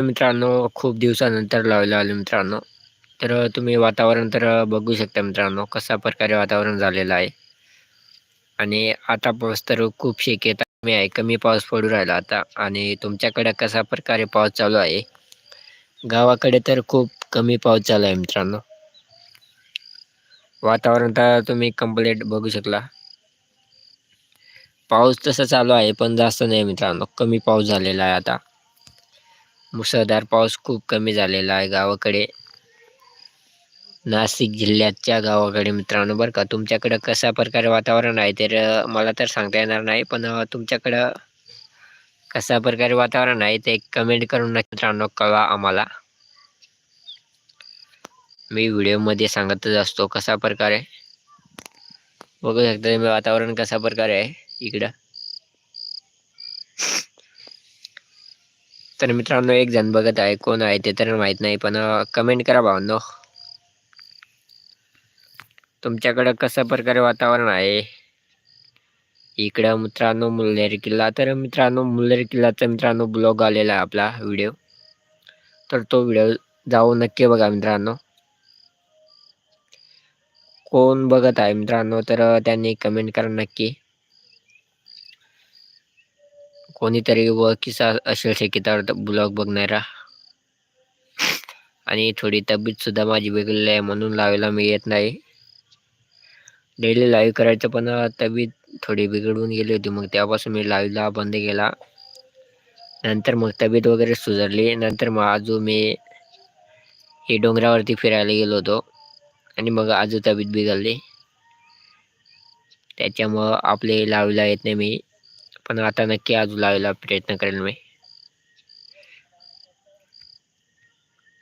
मित्रांनो खूप दिवसानंतर लावलं आलं मित्रांनो. तर तुम्ही वातावरण तर बघू शकता मित्रांनो कशा प्रकारे वातावरण झालेलं आहे. आणि आता पाऊस तर खूप शेकेत कमी आहे कमी पाऊस पडू राहिला आता. आणि तुमच्याकडे कशा प्रकारे पाऊस चालू आहे? गावाकडे तर खूप कमी पाऊस चालू आहे मित्रांनो. वातावरण तर तुम्ही कंप्लीट बघू शकला. पाऊस तसा चालू आहे पण जास्त नाही मित्रांनो कमी पाऊस झालेला आहे आता. मुसळधार पाऊस खूप कमी झालेला आहे गावाकडे. नाशिक जिल्ह्याच्या गावाकडे मित्रांनो बरं का तुमच्याकडं कशा प्रकारे वातावरण आहे? तर मला तर सांगता येणार नाही पण तुमच्याकडं कशा प्रकारे वातावरण आहे ते कमेंट करून नक्की मित्रांनो कळवा आम्हाला. मी व्हिडिओमध्ये सांगतच असतो कशा प्रकारे. बघू शकता तुम्ही वातावरण कशा प्रकारे आहे इकडं. तर मित्रांनो एक जण बघत आहे कोण आहे ते तर माहीत नाही पण कमेंट करा भावनो. तुमच्याकडं कशा प्रकारे वातावरण आहे? इकडं मित्रांनो मुल्लेर किल्ला. तर मित्रांनो मुल्लेर किल्लाचा मित्रांनो ब्लॉग आलेला आहे आपला व्हिडिओ तर तो व्हिडिओ जाऊ नक्की बघा मित्रांनो. कोण बघत आहे मित्रांनो तर त्यांनी कमेंट करा नक्की. कोणीतरी ओळखीचा असेल शक्यता ब्लॉग बघणारा. आणि थोडी तब्येत सुद्धा माझी बिघडली आहे म्हणून लावायला मी येत नाही. डेली लाईव्ह करायचं पण तब्येत थोडी बिघडून गेली होती. मग तेव्हापासून मी लाईव्हला बंद केला. नंतर मग तब्येत वगैरे सुधारली. नंतर मग आजू मी हे डोंगरावरती फिरायला गेलो होतो. आणि मग आजू तब्येत बिघडली. त्याच्यामुळं आपले लावला येत नाही मी. पण आता नक्की अजून लावायला प्रयत्न करेल मी.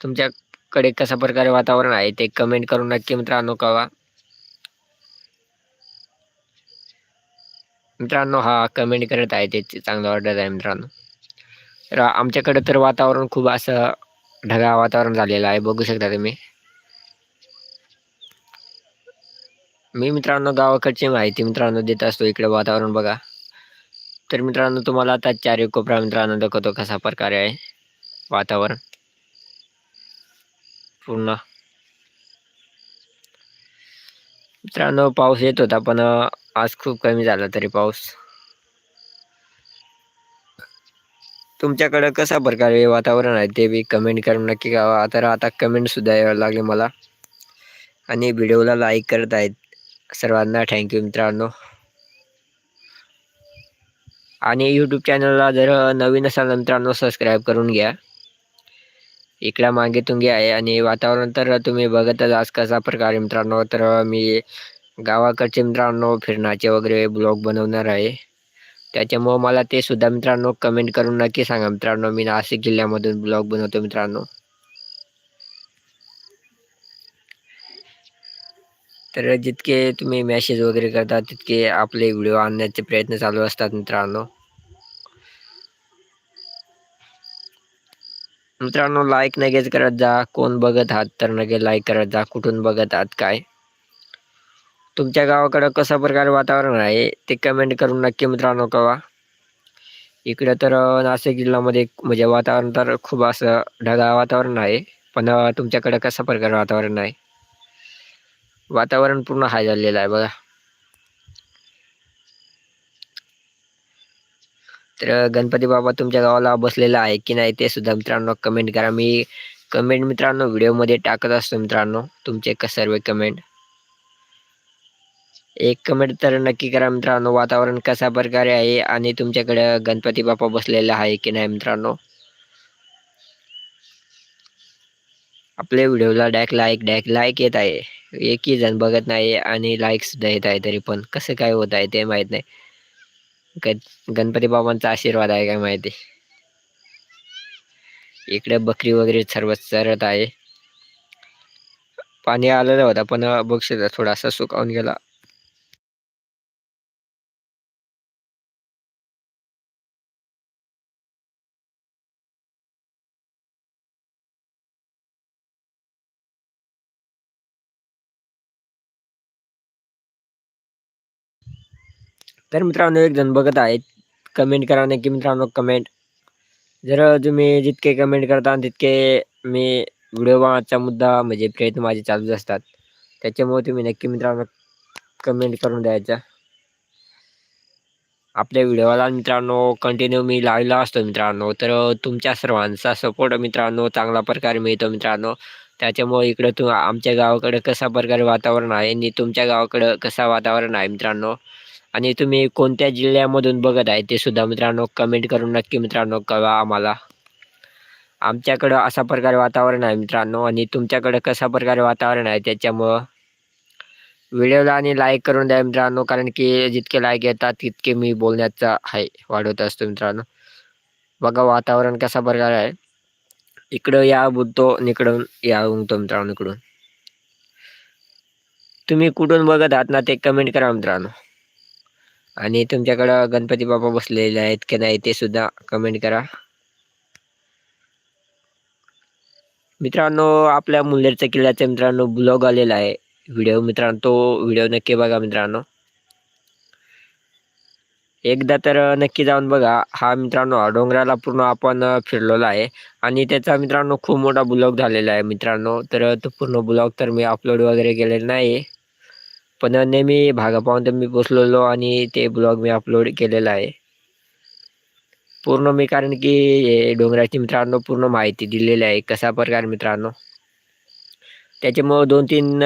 तुमच्याकडे कशा प्रकारे वातावरण आहे ते कमेंट करून नक्की मित्रांनो कळवा. मित्रांनो हा कमेंट करत आहे ते चांगलं वाटत आहे मित्रांनो. तर आमच्याकडे तर वातावरण खूप असं ढगाळ वातावरण झालेलं आहे बघू शकता तुम्ही. मी मित्रांनो गावाकडची माहिती मित्रांनो देत असतो इकडे वातावरण बघा. तर मित्रांनो तुम्हाला आता चार कोपरा मित्रांनो दाखवतो कसा प्रकारे आहे वातावरण. पूर्ण. मित्रांनो पाऊस येत होता पण आज खूप कमी झाला तरी पाऊस. तुमच्याकडे कसा प्रकारे वातावरण आहे ते बी कमेंट करून नक्की गावा तर आता कमेंट सुद्धा यायला लागले मला. आणि व्हिडिओला लाईक करत आहेत. सर्वांना थँक्यू मित्रांनो. आणि यूट्यूब चॅनलला जर नवीन असाल मित्रांनो सबस्क्राईब करून घ्या. इकडं मागे तुंगी आहे आणि वातावरण तर तुम्ही बघतच आज कसा प्रकारे मित्रांनो. तर मी गावाकडचे मित्रांनो फिरण्याचे वगैरे ब्लॉग बनवणार आहे. त्याच्यामुळं मला ते सुद्धा मित्रांनो कमेंट करून नक्की सांगा मित्रांनो. मी नाशिक जिल्ह्यामधून ब्लॉग बनवतो मित्रांनो. तर जितके तुम्ही मॅसेज वगैरे करता तितके आपले व्हिडिओ आणण्याचे प्रयत्न चालू असतात मित्रांनो. मित्रांनो लाईक नगेच करत जा. कोण बघत आहात तर नगे लाईक करत जा. कुठून बघत आहात काय? तुमच्या गावाकडं कशा प्रकारे वातावरण आहे ते कमेंट करून नक्की मित्रांनो कळवा. इकडं तर नाशिक जिल्ह्यामध्ये म्हणजे वातावरण तर खूप असं ढगाळ वातावरण आहे पण तुमच्याकडं कशा प्रकारे वातावरण आहे? वातावरण पूर्ण हाय झालेलं आहे बघा. तर गणपती बाबा तुमच्या गावाला बसलेला आहे की नाही ते सुद्धा मित्रांनो कमेंट करा. मी कमेंट मित्रांनो व्हिडिओमध्ये टाकत असतो मित्रांनो. तुमचे सर्व कमेंट एक कमेंट तर नक्की करा मित्रांनो. वातावरण कशा प्रकारे आहे आणि तुमच्याकडे गणपती बाप्पा बसलेला आहे की नाही मित्रांनो? आपल्या व्हिडिओला डॅक लाईक डॅक लाईक येत आहे. एकही जण बघत नाही आणि लाईक सुद्धा येत आहे तरी पण. कसं काय होत आहे ते माहीत नाही. गणपती बाबांचा आशीर्वाद आहे काय माहिती? इकडे बकरी वगैरे सर्व चरत आहे. पाणी आलेलं होता पण बक्षीचा थोडासा सुकावून गेला. तर मित्रांनो एक जण बघत आहेत. कमेंट करा नक्की मित्रांनो कमेंट जर तुम्ही जितके कमेंट करता तितके मी व्हिडिओ बनवायचा मुद्दा म्हणजे प्रयत्न माझे चालूच असतात. त्याच्यामुळे तुम्ही नक्की मित्रांनो कमेंट करून द्यायचा. आपल्या व्हिडिओला मित्रांनो कंटिन्यू मी लावलेला असतो मित्रांनो. तर तुमच्या सर्वांचा सपोर्ट मित्रांनो चांगला प्रकारे मिळतो मित्रांनो. त्याच्यामुळे इकडं तू आमच्या गावाकडं कसा प्रकारे वातावरण आहे आणि तुमच्या गावाकडं कसा वातावरण आहे मित्रांनो? आणि तुम्ही कोणत्या जिल्ह्यामधून बघत आहे ते सुद्धा मित्रांनो कमेंट करून नक्की मित्रांनो कळवा आम्हाला. आमच्याकडं असा प्रकारे वातावरण आहे मित्रांनो आणि तुमच्याकडं कसा प्रकारे वातावरण आहे त्याच्यामुळं व्हिडिओला आणि लाईक करून द्या मित्रांनो कारण की जितके लाईक येतात तितके मी बोलण्याचा आहे वाढवत असतो मित्रांनो. बघा वातावरण कसा प्रकार आहे. इकडं या बुडतो इकडून या उंगतो मित्रांनो इकडून. तुम्ही कुठून बघत आहात ना ते कमेंट करा मित्रांनो. आणि तुमच्याकडं गणपती बाप्पा बसलेले आहेत की नाही ते सुद्धा कमेंट करा. मित्रांनो आपल्या मुल्लेरच्या किल्ल्याचा मित्रांनो ब्लॉग आलेला आहे व्हिडिओ मित्रांनो तो व्हिडिओ नक्की बघा मित्रांनो. एकदा तर नक्की जाऊन बघा. हा मित्रांनो डोंगराला पूर्ण आपण फिरलेला आहे. आणि त्याचा मित्रांनो खूप मोठा ब्लॉग झालेला आहे मित्रांनो. तर तो पूर्ण ब्लॉग तर मी अपलोड वगैरे केलेला नाही पण नेहमी भागा पाहून तर मी पोचलेलो आणि ते ब्लॉग मी अपलोड केलेला आहे. पूर्ण मी कारण की डोंगराची मित्रांनो पूर्ण माहिती दिलेली आहे कसा प्रकार मित्रांनो. त्याच्यामुळं दोन तीन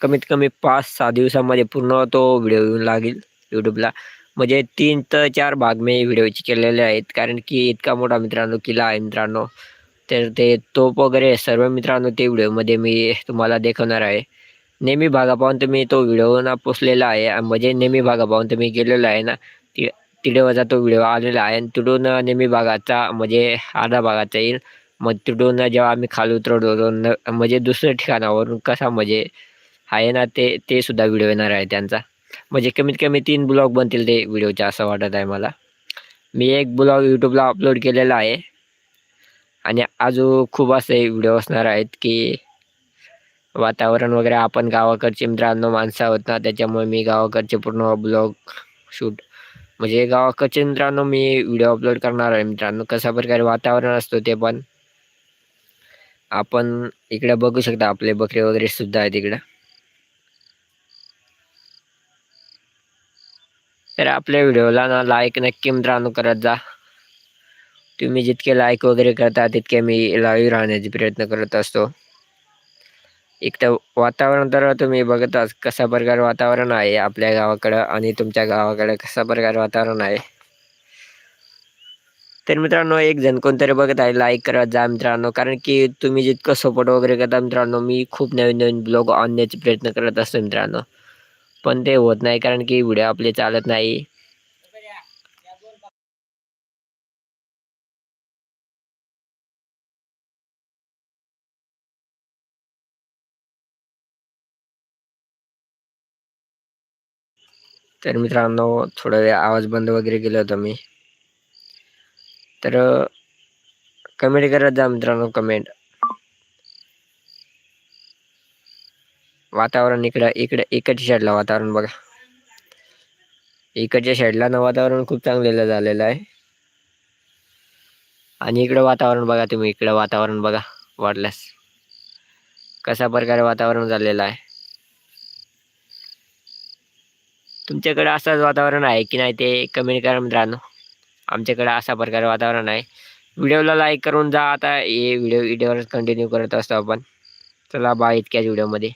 कमीत कमी पाच सहा दिवसामध्ये पूर्ण तो व्हिडिओ येऊन लागेल यूट्यूबला म्हणजे तीन तर चार भाग मी व्हिडिओचे केलेले आहेत कारण की इतका मोठा मित्रांनो किल्ला आहे मित्रांनो. तर ते तोप वगैरे सर्व मित्रांनो ते व्हिडिओमध्ये मी तुम्हाला दाखवणार आहे. नेहमी भागा पाहून तुम्ही तो व्हिडिओ ना पोचलेला आहे. म्हणजे नेहमी भागा पाहून तुम्ही गेलेला आहे ना ति तिडेवरचा तो व्हिडिओ आलेला आहे. आणि तिथून नेहमी भागाचा म्हणजे अर्धा भागाचा येईल. मग तिथून जेव्हा आम्ही खाली उतरवलो म्हणजे दुसऱ्या ठिकाणावरून कसा म्हणजे आहे ना ते ते सुद्धा व्हिडिओ येणार आहे त्यांचा. म्हणजे कमीत कमी तीन ब्लॉग बनतील ते व्हिडिओचे असं वाटत आहे मला. मी एक ब्लॉग यूट्यूबला अपलोड केलेला आहे. आणि अजून खूप असे व्हिडिओ असणार आहेत की वातावरण वगैरे. आपण गावाकडचे मित्रांनो माणसं आहोत ना त्याच्यामुळे मी गावाकडचे पूर्ण ब्लॉग शूट म्हणजे गावाकडचे मित्रांनो मी व्हिडिओ अपलोड करणार आहे मित्रांनो. कशा प्रकारे वातावरण असतो ते पण आपण इकडे बघू शकता. आपले बकरे वगैरे सुद्धा आहेत इकडं. तर आपल्या व्हिडिओला ना लाईक नक्की मित्रांनो करत जा. तुम्ही जितके लाईक वगैरे करता तितके मी लाईव्ह राहण्याचा प्रयत्न करत असतो. एक तर वातावरण तर तुम्ही बघताच कसा प्रकार वातावरण आहे आपल्या गावाकडं आणि तुमच्या गावाकडं कसा प्रकार वातावरण आहे? तर मित्रांनो एक जण कोणतरी बघत आहे लाईक करत जा मित्रांनो. कारण की तुम्ही जितकं सपोर्ट वगैरे करता मित्रांनो मी खूप नवीन नवीन ब्लॉग आणण्याचे प्रयत्न करत असतो मित्रांनो. पण ते होत नाही कारण की व्हिडिओ आपले चालत नाही. तर मित्रांनो थोडा वेळ आवाज बंद वगैरे केला होता मी. तर कमेंट करत जा मित्रांनो कमेंट वातावरण इकडं इकडं इकडच्या साईडला वातावरण बघा. इकडच्या साईडला ना वातावरण खूप चांगलेलं झालेलं आहे. आणि इकडं वातावरण बघा तुम्ही इकडं वातावरण बघा वाटल्यास कशा प्रकारे वातावरण झालेलं आहे. तुमच्याकडं असंच वातावरण आहे की नाही ते कमेंट करा मित्रांनो. आमच्याकडं असा प्रकारे वातावरण आहे. व्हिडिओला लाईक करून जा. आता हे व्हिडिओ व्हिडिओवर कंटिन्यू करत असतो आपण. चला बा इतक्याच व्हिडिओमध्ये